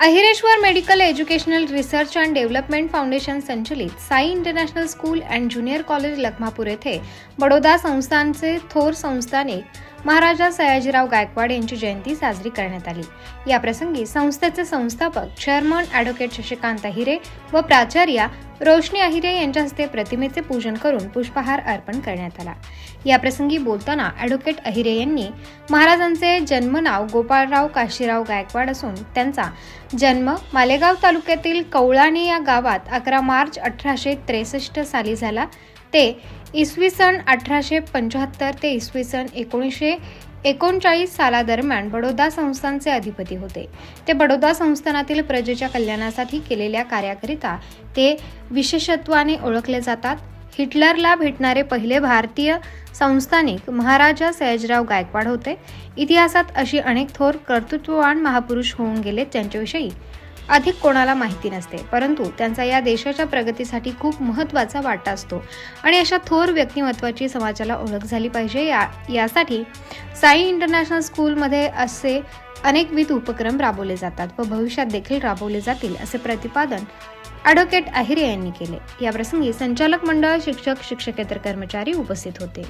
Ahireshwar medical educational research and development foundation संचलित Sai international school and junior college Lakhmapur येथे बडोदा संस्थानचे थोर संस्थानिक महाराजा सयाजीराव गायकवाड यांची जयंती साजरी करण्यात आली. याप्रसंगी संस्थेचे संस्थापक चेअरमन ॲडव्होकेट शशिकांत अहिरे व प्राचार्या रोशनी अहिरे यांच्या हस्ते प्रतिमेचे पूजन करून पुष्पहार अर्पण करण्यात आला. याप्रसंगी बोलताना ॲडव्होकेट अहिरे यांनी महाराजांचे जन्मनाव गोपाळराव काशीराव गायकवाड असून त्यांचा जन्म मालेगाव तालुक्यातील कवळाणे या गावात अकरा मार्च अठराशे त्रेसष्ट साली झाला. ते इसवी सन अठराशे पंच्याहत्तर ते इसवी सन एकोणीसशे एकोणचाळीस सालादरम्यान बडोदा संस्थानचे अधिपती होते. ते बडोदा संस्थानातील प्रजेच्या कल्याणासाठी केलेल्या कार्याकरिता ते विशेषत्वाने ओळखले जातात. हिटलरला भेटणारे पहिले भारतीय संस्थानिक महाराजा सयाजीराव गायकवाड होते. इतिहासात अशी अनेक थोर कर्तृत्ववान महापुरुष होऊन गेले त्यांच्याविषयी. अधिक कोणाला माहिती नसते परंतु त्यांचा या देशाच्या प्रगतीसाठी खूप महत्त्वाचा वाटा असतो. आणि अशा थोर व्यक्तिमत्वाची समाजाला ओळख झाली पाहिजे. या यासाठी साई इंटरनॅशनल स्कूलमध्ये असे अनेकविध उपक्रम राबवले जातात व भविष्यात देखील राबवले जातील असे प्रतिपादन ॲडव्होकेट अहिरे यांनी केले. याप्रसंगी संचालक मंडळ शिक्षक शिक्षकेतर कर्मचारी उपस्थित होते.